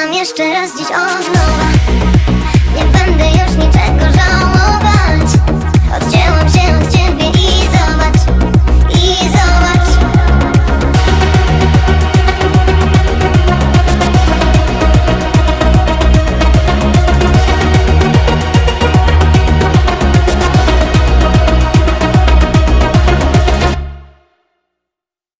jeszcze raz dziś od nowa. Nie będę już niczego żałować